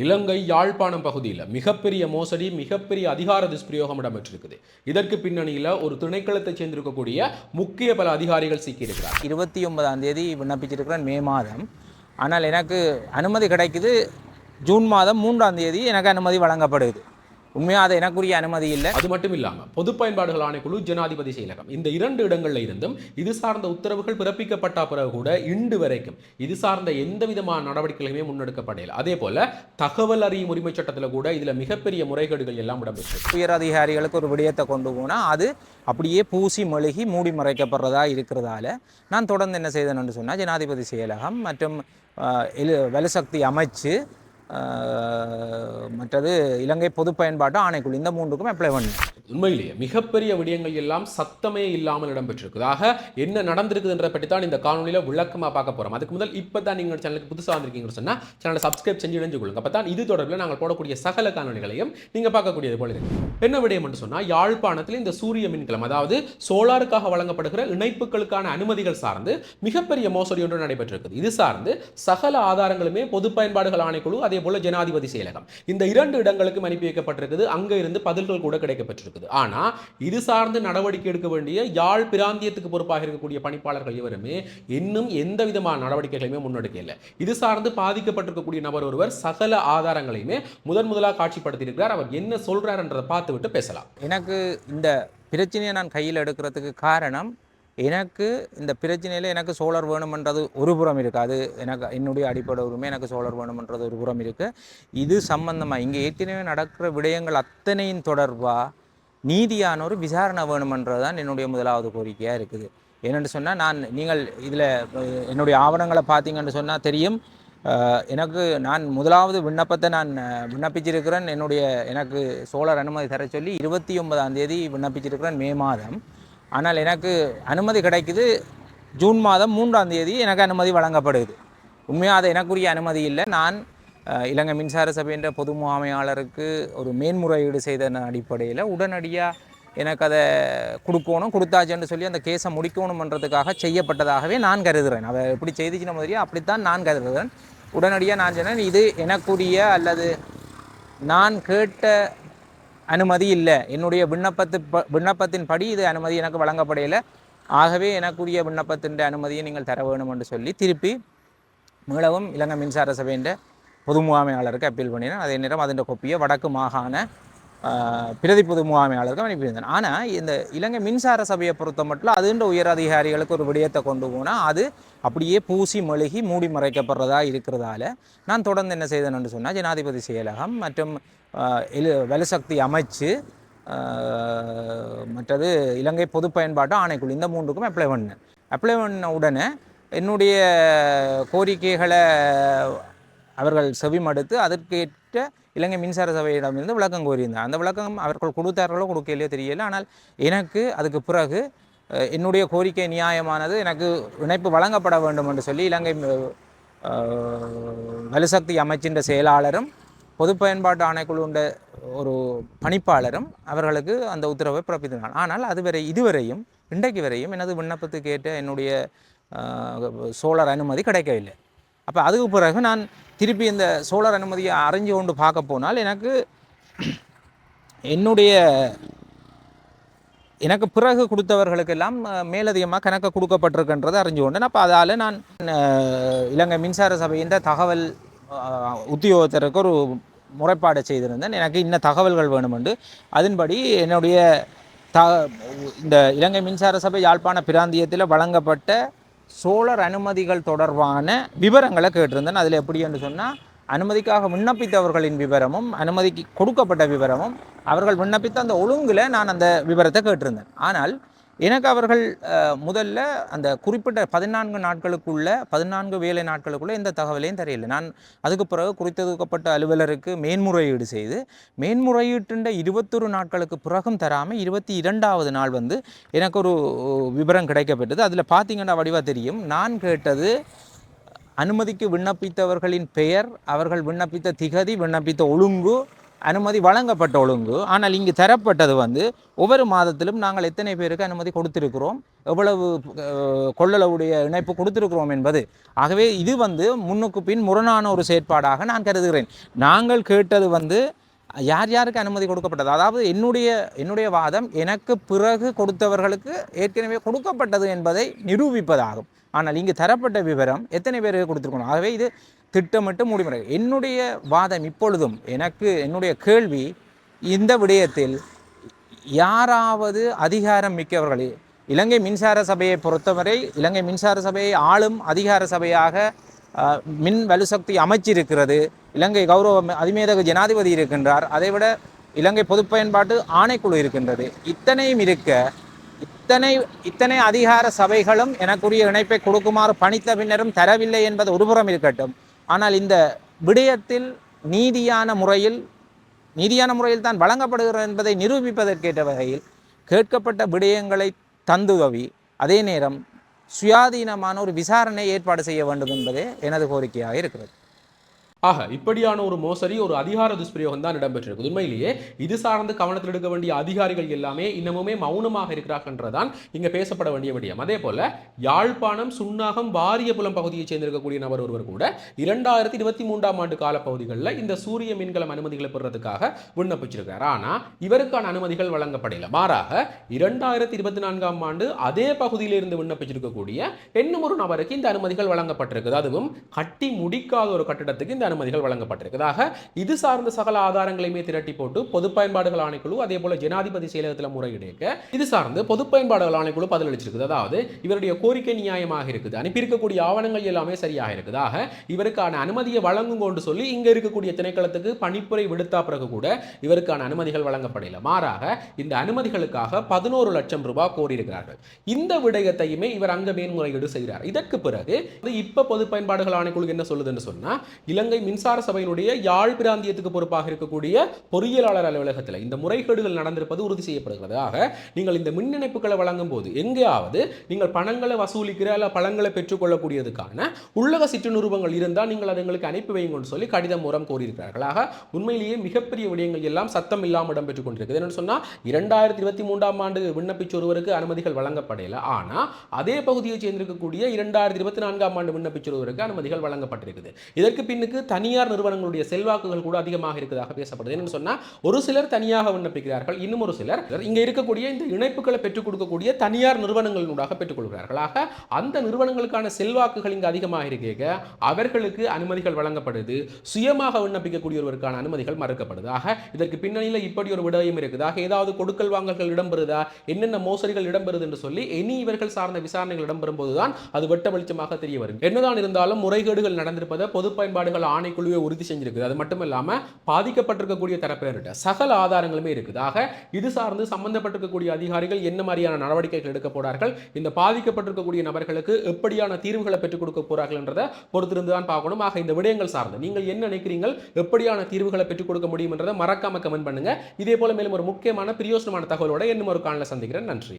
இலங்கை யாழ்ப்பாணம் பகுதியில் மிகப்பெரிய மோசடி மிகப்பெரிய அதிகார துஷ்பிரயோகம் இடம்பெற்றிருக்குது. இதற்கு பின்னணியில் ஒரு திணைக்களத்தை சேர்ந்திருக்கக்கூடிய முக்கிய பல அதிகாரிகள் சிக்கியிருக்கிறார். இருபத்தி ஒன்பதாம் தேதி விண்ணப்பிச்சிருக்கிறேன் மே மாதம். ஆனால் எனக்கு அனுமதி கிடைக்குது. ஜூன் மாதம் மூன்றாம் தேதி எனக்கு அனுமதி வழங்கப்படுது. உண்மையாக அது எனக்குரிய அனுமதி இல்லை. அது மட்டும் இல்லாமல் பொது பயன்பாடுகள் ஆணைக்குழு ஜனாதிபதி செயலகம் இந்த இரண்டு இடங்கள்ல இருந்தும் இது சார்ந்த உத்தரவுகள் பிறப்பிக்கப்பட்ட பிறகு கூட இன்று வரைக்கும் இது சார்ந்த எந்த விதமான நடவடிக்கைகளுமே முன்னெடுக்கப்படல அதே போல தகவல் அறியும் உரிமை சட்டத்தில் கூட இதுல மிகப்பெரிய முறைகேடுகள் எல்லாம் இடம்பெற்று உயர் அதிகாரிகளுக்கு ஒரு விடயத்தை கொண்டு போனால் அது அப்படியே பூசி மொழுகி மூடி மறைக்கப்படுறதா இருக்கிறதால நான் தொடர்ந்து என்ன செய்தேன்னு சொன்னால் ஜனாதிபதி செயலகம் மற்றும் வலுசக்தி அமைச்சு மற்றது இலங்கை பொது பயன்பாட்டு ஆணைக்குழு. இந்த மூன்றுக்கும் அப்ளை பண்ணேன் உண்மையிலேயே மிகப்பெரிய விடயங்கள் எல்லாம் சத்தமே இல்லாமல் இடம்பெற்றிருக்குதாக என்ன நடந்திருக்குதுன்றதை பற்றி தான் இந்த காணொலியில் விளக்கமாக பார்க்க போறோம். அதுக்கு முதல் இப்போ தான் நீங்கள் சேனலுக்கு புதுசாக வந்திருக்கீங்கன்னு சொன்னால் சேனலை சப்ஸ்கிரைப் செஞ்சு இணைஞ்சு கொள்ளுங்க. அப்போ தான் இது தொடர்பில் நாங்கள் போடக்கூடிய சகல காணொலிகளையும் நீங்க பார்க்கக்கூடியது போல இருக்கு. என்ன விடயம் என்று சொன்னா யாழ்ப்பாணத்தில் இந்த சூரிய மின்கலம் அதாவது சோலாருக்காக வழங்கப்படுகிற இணைப்புகளுக்கான அனுமதிகள் சார்ந்து மிகப்பெரிய மோசடி ஒன்று நடைபெற்றிருக்குது. இது சார்ந்து சகல ஆதாரங்களுமே பொது பயன்பாடுகள் ஆணைக்குழு அதே போல ஜனாதிபதி செயலகம். இந்த இரண்டு இடங்களுக்கும் அனுப்பி வைக்கப்பட்டிருக்குது. அங்கே இருந்து பதில்கள் கூட இருக்குது. ஆனால் இது சார்ந்து நடவடிக்கை எடுக்க வேண்டிய யாழ் பிராந்தியத்துக்கு பொறுப்பாக இருக்கக்கூடிய பணிப்பாளர்கள் இவருமே இன்னும் எந்த விதமான நடவடிக்கைகளையுமே முன்னெடுக்கல இது சார்ந்து பாதிக்கப்பட்டிருக்கக்கூடிய நபர் ஒருவர் சகல ஆதாரங்களையுமே முதன் முதலாக காட்சிப்படுத்தியிருக்கிறார். அவர் என்ன சொல்றாருன்றதை பார்த்து விட்டு பேசலாம். எனக்கு இந்த பிரச்சனையை நான் கையில் எடுக்கிறதுக்கு காரணம் எனக்கு இந்த பிரச்சனையில் எனக்கு சோலார் வேணுமென்றது ஒரு புறம் இருக்குது அது எனக்கு என்னுடைய அடிப்படை உரிமை எனக்கு சோலார் வேணுமென்றது ஒரு புறம் இருக்குது இது சம்பந்தமாக இங்கே ஏற்கனவே நடக்கிற விடயங்கள் அத்தனையின் தொடர்பாக நீதியான ஒரு விசாரணை வேணுமன்றது தான் என்னுடைய முதலாவது கோரிக்கையாக இருக்குது. ஏனென்று சொன்னால் நான் நீங்கள் இதில் என்னுடைய ஆவணங்களை பார்த்தீங்கன்னு சொன்னால் தெரியும். எனக்கு நான் முதலாவது விண்ணப்பத்தை நான் விண்ணப்பிச்சிருக்கிறேன். என்னுடைய எனக்கு சோழர் அனுமதி தர சொல்லி இருபத்தி ஒன்பதாம் தேதி விண்ணப்பிச்சிருக்கிறேன் மே மாதம். ஆனால் எனக்கு அனுமதி கிடைக்குது ஜூன் மாதம் மூன்றாம் தேதி எனக்கு அனுமதி வழங்கப்படுது. உண்மையாக அது எனக்குரிய அனுமதி இல்லை. நான் இலங்கை மின்சார சபைன்ற பொது முகாமையாளருக்கு ஒரு மேன்முறையீடு செய்த அடிப்படையில் உடனடியாக எனக்கு அதை கொடுக்கணும் கொடுத்தாச்சுன்னு சொல்லி அந்த கேஸை முடிக்கணுமன்றதுக்காக செய்யப்பட்டதாகவே நான் கருதுகிறேன் அதை எப்படி செய்திச்சின மாதிரியே அப்படித்தான் நான் கருதுகிறேன் உடனடியாக நான் சொன்னேன் இது எனக்குரிய அல்லது நான் கேட்ட அனுமதி இல்லை. என்னுடைய விண்ணப்பத்து ப- விண்ணப்பத்தின் படி இது அனுமதி எனக்கு வழங்கப்படையில. ஆகவே எனக்குரிய விண்ணப்பத்தின் அனுமதியை நீங்கள் தர வேணும் என்று சொல்லி திருப்பி மீளவும் இலங்கை மின்சார சபைன்ற பொது முகாமையாளருக்கு அப்பீல் பண்ணினேன். அதே நேரம் அதன் கொப்பியை வடக்கு மாகாண பிரதி பொது முகாமையாளருக்கு அனுப்பியிருந்தேன். ஆனால் இந்த இலங்கை மின்சார சபையை பொறுத்த மட்டும் அதுன்ற உயர் அதிகாரிகளுக்கு ஒரு விடயத்தை கொண்டு போனால் அது அப்படியே பூசி மெழுகி மூடி மறைக்கப்படுறதா இருக்கிறதால நான் தொடர்ந்து என்ன செய்தேன்னு சொன்னால் ஜனாதிபதி செயலகம் மற்றும் வலுசக்தி அமைச்சு மற்றது இலங்கை பொது பயன்பாட்டு ஆணைக்குழு இந்த மூன்றுக்கும் அப்ளை பண்ணேன். அப்ளை பண்ண உடனே என்னுடைய கோரிக்கைகளை அவர்கள் செவிமடுத்து அதற்கேற்ற இலங்கை மின்சார சபையிடமிருந்து விளக்கம் கோரியிருந்தார். அந்த விளக்கம் அவர்கள் கொடுத்தார்களோ கொடுக்கலையோ தெரியல. ஆனால் எனக்கு அதுக்கு பிறகு என்னுடைய கோரிக்கை நியாயமானது எனக்கு இணைப்பு வழங்கப்பட வேண்டும் என்று சொல்லி இலங்கை வலுசக்தி அமைச்சின்ற செயலாளரும் பொது பயன்பாட்டு ஆணைக்குழுண்ட ஒரு பணிப்பாளரும் அவர்களுக்கு அந்த உத்தரவை பிறப்பித்தார் ஆனால் அதுவரை இதுவரையும் இன்றைக்கு வரையும் எனது விண்ணப்பத்துக்கு ஏற்ற என்னுடைய சோழர் அனுமதி கிடைக்கவில்லை. அப்போ அதுக்கு பிறகு நான் திருப்பி இந்த சோழர் அனுமதியை அறிஞ்சு கொண்டு பார்க்க போனால் எனக்கு என்னுடைய எனக்கு பிறகு கொடுத்தவர்களுக்கெல்லாம் மேலதிகமாக கணக்கு கொடுக்கப்பட்டிருக்கின்றதை அறிஞ்சு கொண்டேன். அப்போ அதால் நான் இலங்கை மின்சார சபையின் தகவல் உத்தியோகத்தருக்கு ஒரு முறைப்பாடு செய்திருந்தேன். எனக்கு இன்ன தகவல்கள் வேணுமென்று அதன்படி என்னுடைய த இந்த இலங்கை மின்சார சபை யாழ்ப்பாண பிராந்தியத்தில் வழங்கப்பட்ட சோழர் அனுமதிகள் தொடர்பான விவரங்களை கேட்டிருந்தேன். அதில் எப்படி என்று சொன்னால் அனுமதிக்காக விண்ணப்பித்தவர்களின் விவரமும் அனுமதிக்கு கொடுக்கப்பட்ட விவரமும் அவர்கள் விண்ணப்பித்த அந்த ஒழுங்கில் நான் அந்த விவரத்தை கேட்டிருந்தேன். ஆனால் எனக்கு அவர்கள் முதல்ல அந்த குறிப்பிட்ட பதினான்கு நாட்களுக்குள்ள பதினான்கு வேலை நாட்களுக்குள்ள எந்த தகவலையும் தெரியல. நான் அதுக்கு பிறகு குறித்தொதுக்கப்பட்ட அலுவலருக்கு மேன்முறையீடு செய்து மேன்முறையீட்டுண்ட இருபத்தொரு நாட்களுக்கு பிறகும் தராமல் இருபத்தி இரண்டாவது நாள் வந்து எனக்கு ஒரு விவரம் கிடைக்கப்பட்டது அதில் பார்த்தீங்கன்னா வடிவாக தெரியும். நான் கேட்டது அனுமதிக்கு விண்ணப்பித்தவர்களின் பெயர் அவர்கள் விண்ணப்பித்த திகதி விண்ணப்பித்த ஒழுங்கு அனுமதி வழங்கப்பட்ட ஒழுங்கு. ஆனால் இங்கு தரப்பட்டது வந்து ஒவ்வொரு மாதத்திலும் நாங்கள் எத்தனை பேருக்கு அனுமதி கொடுத்திருக்கிறோம்? எவ்வளவு கொள்ளளவுடைய இணைப்பு கொடுத்திருக்கிறோம் என்பது. ஆகவே இது வந்து முன்னுக்கு பின் முரணான ஒரு செயற்பாடாக நான் கருதுகிறேன். நாங்கள் கேட்டது வந்து யார் யாருக்கு அனுமதி கொடுக்கப்பட்டது? அதாவது என்னுடைய என்னுடைய வாதம் எனக்கு பிறகு கொடுத்தவர்களுக்கு ஏற்கனவே கொடுக்கப்பட்டது என்பதை நிரூபிப்பதாகும். ஆனால் இங்கு தரப்பட்ட விவரம் எத்தனை பேருக்கு கொடுத்துருக்கணும்? ஆகவே இது திட்டமிட்டு முடிமுறை. என்னுடைய வாதம் இப்பொழுதும் எனக்கு என்னுடைய கேள்வி இந்த விடயத்தில் யாராவது அதிகாரம் மிக்கவர்களே இலங்கை மின்சார சபையை பொறுத்தவரை இலங்கை மின்சார சபையை ஆளும் அதிகார சபையாக மின் வலுசக்தி அமைச்சிருக்கிறது. இலங்கை கௌரவ அதிமேதக ஜனாதிபதி இருக்கின்றார். அதைவிட இலங்கை பொது பயன்பாட்டு ஆணைக்குழு இருக்கின்றது. இத்தனையும் இருக்க இத்தனை இத்தனை அதிகார சபைகளும் எனக்குரிய இணைப்பை கொடுக்குமாறு பணித்த பின்னரும் தரவில்லை என்பது ஒருபுறம் இருக்கட்டும். ஆனால் இந்த விடயத்தில் நீதியான முறையில் நீதியான முறையில் தான் வழங்கப்படுகிறது என்பதை நிரூபிப்பதற்கேற்ற வகையில் கேட்கப்பட்ட விடயங்களை தந்துதவி அதே நேரம் சுயாதீனமான ஒரு விசாரணை ஏற்பாடு செய்ய வேண்டும் என்பதே எனது கோரிக்கையாக இருக்கிறது. ஆக இப்படியான ஒரு மோசடி ஒரு அதிகார துஷ்பிரயோகம் தான் இடம்பெற்றிருக்கு உண்மையிலேயே இது சார்ந்து கவனத்தில் எடுக்க வேண்டிய அதிகாரிகள் எல்லாமே இன்னமுமே மௌனமாக இருக்கிறார்கள்ன்றதான் இங்க பேசப்பட வேண்டிய விடயம். அதே போல யாழ்ப்பாணம் சுன்னாகம் வாரியபுலம் பகுதியைச் சேர்ந்திருக்கக்கூடிய நபர் ஒருவர் கூட இரண்டாயிரத்தி இருபத்தி மூன்றாம் ஆண்டு காலப்பகுதிகளில் இந்த சூரிய மின்கலம் அனுமதிகளை பெறுறதுக்காக விண்ணப்பிச்சிருக்கார். ஆனா இவருக்கான அனுமதிகள் வழங்கப்படல. மாறாக இரண்டாயிரத்தி இருபத்தி நான்காம் ஆண்டு அதே பகுதியிலிருந்து விண்ணப்பிச்சிருக்கக்கூடிய இன்னும் ஒரு நபருக்கு இந்த அனுமதிகள் வழங்கப்பட்டிருக்குது. அதுவும் கட்டி முடிக்காத ஒரு கட்டிடத்துக்கு இந்த அனுமதிகள் வழங்கப்பட்டிருக்கதாக இது சார்ந்த சகல ஆதாரங்களையுமே திரட்டி போட்டு பொது பயன்பாடுகள் ஆணைக்குழு அதே போல ஜனாதிபதி செயலகத்தில் முறையிடுக்க இது சார்ந்து பொது பயன்பாடுகள் ஆணைக்குழு பதிலளிச்சிருக்குது. அதாவது இவருடைய கோரிக்கை நியாயமாக இருக்குது. அனுப்பியிருக்கக்கூடிய ஆவணங்கள் எல்லாமே சரியாக இருக்குதாக இவருக்கான அனுமதியை வழங்கும் கொண்டு சொல்லி இங்க இருக்கக்கூடிய திணைக்களத்துக்கு பணிப்புரை விடுத்தா பிறகு கூட இவருக்கான அனுமதிகள் வழங்கப்படல. மாறாக இந்த அனுமதிகளுக்காக பதினோரு லட்சம் ரூபாய் கோரியிருக்கிறார்கள். இந்த விடயத்தையுமே இவர் அங்க மேன்முறையீடு செய்கிறார் இதற்கு பிறகு இப்ப பொது பயன்பாடுகள் ஆணைக்குழு என்ன சொல்லுதுன்னு சொன்னா இலங்கை மின்சார சபையினுடைய யாழ் பிராந்தியத்துக்கு பொறுப்பாக இருக்கக்கூடிய பொறியியலாளர் அலுவலகத்தில் இந்த முறைகேடுகள் நடந்திருப்பது உறுதி செய்யப்படுகிறது. ஆக நீங்கள் இந்த மின் இணைப்புகளை வழங்கும் போது எங்கேயாவது நீங்கள் பணங்களை வசூலிக்கிற அல்ல பழங்களை பெற்றுக்கொள்ளக்கூடியதுக்கான உள்ளக சிற்றுநிறுவங்கள் இருந்தால் நீங்கள் அதை எங்களுக்கு அனுப்பி வைங்கன்னு சொல்லி கடிதம் மூலம் கோரியிருக்கிறார்கள் ஆக உண்மையிலேயே மிகப்பெரிய விடயங்கள் எல்லாம் சத்தம் இல்லாமல் இடம்பெற்றுக் கொண்டிருக்குது என்னன்னு சொன்னா இரண்டாயிரத்தி இருபத்தி மூன்றாம் ஆண்டு விண்ணப்பிச்ச ஒருவருக்கு அனுமதிகள் வழங்கப்படல. ஆனால் அதே பகுதியை சேர்ந்திருக்கக்கூடிய இரண்டாயிரத்தி இருபத்தி நான்காம் ஆண்டு விண்ணப்பிச்ச ஒருவருக்கு அனுமதிகள் வழங்கப்பட்டிருக்குது. இதற்கு பின்னுக்கு தனியார் நிறுவனங்களுடைய செல்வாக்குகள் கூட அதிகமாக இருக்கிறதாக பேசப்படுது. என்னன்னு சொன்னா ஒரு சிலர் தனியாக விண்ணப்பிக்கிறார்கள் இன்னும் ஒரு சிலர் இங்க இருக்கக்கூடிய இந்த இணைப்புகளை பெற்றுக் கொடுக்கக்கூடிய தனியார் நிறுவனங்களினூடாக பெற்றுக்கொள்கிறார்கள் ஆக அந்த நிறுவனங்களுக்கான செல்வாக்குகள் இங்கு அதிகமாக இருக்க அவர்களுக்கு அனுமதிகள் வழங்கப்படுது சுயமாக விண்ணப்பிக்கக்கூடியவருக்கான அனுமதிகள் மறுக்கப்படுது. ஆக இதற்கு பின்னணியில் இப்படி ஒரு விடயம் இருக்குது. ஆக ஏதாவது கொடுக்கல் வாங்கல்கள் இடம்பெறுதா என்னென்ன மோசடிகள் இடம்பெறுது என்று சொல்லி இனி இவர்கள் சார்ந்த விசாரணைகள் இடம்பெறும் போதுதான் அது வெட்ட வெளிச்சமாக தெரிய வரும். என்னதான் இருந்தாலும் முறைகேடுகள் நடந்திருப்பதை பொது பயன்பாடுகள் ஆணைக்குழுவே உறுதி செஞ்சிருக்குது. அது மட்டும் இல்லாமல் பாதிக்கப்பட்டிருக்கக்கூடிய தரப்பினர்கிட்ட சகல ஆதாரங்களுமே இருக்குது. ஆக இது சார்ந்து சம்பந்தப்பட்டிருக்கக்கூடிய அதிகாரிகள் என்ன மாதிரியான நடவடிக்கைகள் எடுக்க போறார்கள் இந்த பாதிக்கப்பட்டிருக்கக்கூடிய நபர்களுக்கு எப்படியான தீர்வுகளை பெற்றுக் கொடுக்க போறார்கள் என்றதை பொறுத்திருந்து தான் பார்க்கணும். ஆக இந்த விடயங்கள் சார்ந்து நீங்கள் என்ன நினைக்கிறீங்கள் எப்படியான தீர்வுகளை பெற்றுக் கொடுக்க முடியும் என்றதை மறக்காம கமெண்ட் பண்ணுங்க. இதே போல மேலும் ஒரு முக்கியமான பிரியோசனமான தகவலோட இன்னும் ஒரு காலில் சந்திக்கிறேன். நன்றி.